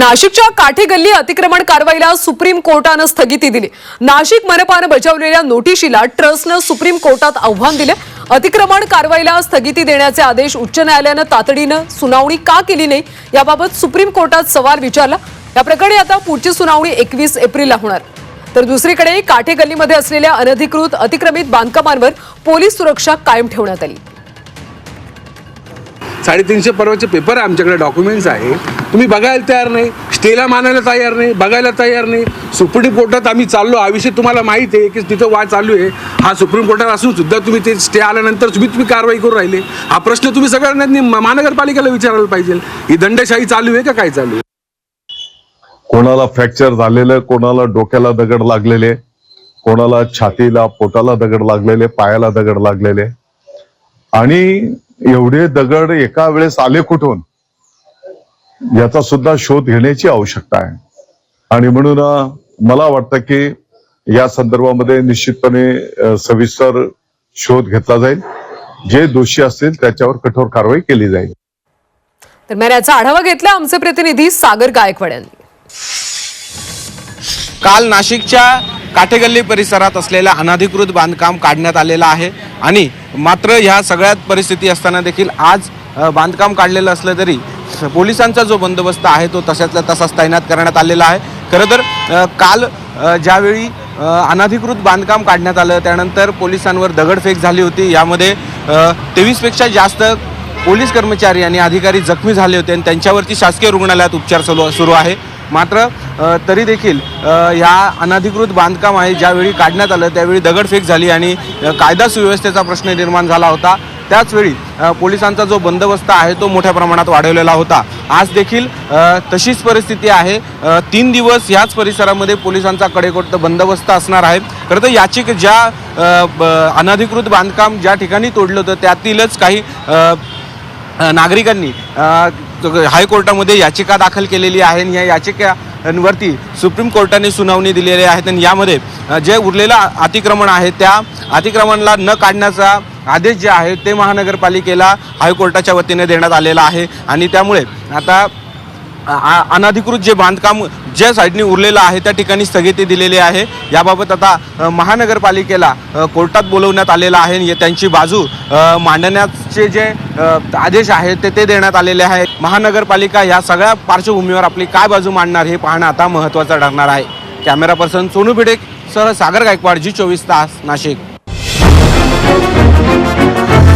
नाशिकच्या काठे गल्ली अतिक्रमण कारवाईला सुप्रीम कोर्टानं स्थगिती दिली. नाशिक मनपानं बजावलेल्या नोटिशीला ट्रस्टनं सुप्रीम कोर्टात आव्हान दिले. अतिक्रमण कारवाईला स्थगिती देण्याचे आदेश उच्च न्यायालयानं तातडीनं सुनावणी का केली नाही याबाबत सुप्रीम कोर्टात सवाल विचारला. या प्रकरणी आता पुढची सुनावणी एकवीस एप्रिलला होणार. तर दुसरीकडे काठे गल्लीमध्ये असलेल्या अनधिकृत अतिक्रमित बांधकामांवर पोलीस सुरक्षा कायम ठेवण्यात आली. साडेतीनशे परवाचे पेपर आमच्याकडे डॉक्युमेंट्स आहे. तुम्ही बघायला तयार नाही स्टेला मानायला तयार नाही बघायला तयार नाही. सुप्रीम कोर्टात आम्ही चाललो हा विषय तुम्हाला माहीत आहे की तिथं वाद चालू आहे. हा सुप्रीम कोर्टात असून सुद्धा तुम्ही ते स्टे आल्यानंतर तुम्ही तुम्ही कारवाई करून राहिले. हा प्रश्न तुम्ही सगळ्यांनी महानगरपालिकेला विचारायला पाहिजे. ही दंडशाही चालू आहे का काय चालू आहे? कोणाला फ्रॅक्चर झालेलं कोणाला डोक्याला दगड लागलेले कोणाला छातीला पोटाला दगड लागलेले पायाला दगड लागलेले आणि एवढे दगड एका वेळेस आले कुठून? याचा सुद्धा शोध घेण्याची आवश्यकता आहे. आणि म्हणून मला वाटतं की या संदर्भामध्ये निश्चितपणे सविस्तर शोध घेतला जाईल. जे दोषी असतील त्याच्यावर कठोर कारवाई केली जाईल. दरम्यान याचा आढावा घेतला. आमचे प्रतिनिधी सागर गायकवाड यांनी. काल नाशिकच्या काठेगल्ली परिसरात असलेलं अनधिकृत बांधकाम काढण्यात आलेलं आहे. आणि मात्र ह्या सगळ्यात परिस्थिती असताना देखील आज बांधकाम काढलेलं असलं तरी पोलिसांचा जो बंदोबस्त आहे तो तशातल्या तसाच तैनात करण्यात आलेला आहे. खरं तर काल ज्यावेळी अनधिकृत बांधकाम काढण्यात आलं त्यानंतर पोलिसांवर दगडफेक झाली होती. यामध्ये तेवीसपेक्षा जास्त पोलीस कर्मचारी आणि अधिकारी जखमी झाले होते आणि त्यांच्यावरती शासकीय रुग्णालयात उपचार सुरू सुरू आहे. मात्र तरी देखील ह्या अनधिकृत बांधकाम आहे ज्यावेळी काढण्यात आलं त्यावेळी दगडफेक झाली आणि कायदा सुव्यवस्थेचा प्रश्न निर्माण झाला होता. त्याचवेळी पोलिसांचा जो बंदोबस्त आहे तो मोठ्या प्रमाणात वाढवलेला होता. आज देखील तशीच परिस्थिती आहे. तीन दिवस याच परिसरामध्ये पोलिसांचा कडेकोट बंदोबस्त असणार आहे. खरं तर याची ज्या ब- अनधिकृत बांधकाम ज्या ठिकाणी तोडलं होतं त्यातीलच काही नागरिकांनी हायकोर्टामध्ये याचिका दाखल केलेली आहे आणि या याचिकांवरती सुप्रीम कोर्टाने सुनावणी दिलेली आहे. आणि यामध्ये जे उरलेलं अतिक्रमण आहे त्या अतिक्रमणाला न काढण्याचा आदेश जे आहे ते महानगरपालिकेला हायकोर्टाच्या वतीने देण्यात आलेला आहे. आणि त्यामुळे आता आ- अनधिकृत जे बांधकाम ज्या साईडने उरलेलं आहे त्या ठिकाणी स्थगिती दिलेली आहे. याबाबत आता महानगरपालिकेला कोर्टात बोलवण्यात आलेलं आहे आणि त्यांची बाजू मांडण्याचे जे आदेश आहेत ते ते देण्यात आलेले आहे. महानगरपालिका या सगळ्या पार्श्वभूमीवर आपली काय बाजू मांडणार हे पाहणं आता महत्त्वाचं ठरणार आहे. कॅमेरा पर्सन सोनू भिडेक सह सागर गायकवाड जी चोवीस तास नाशिक. Música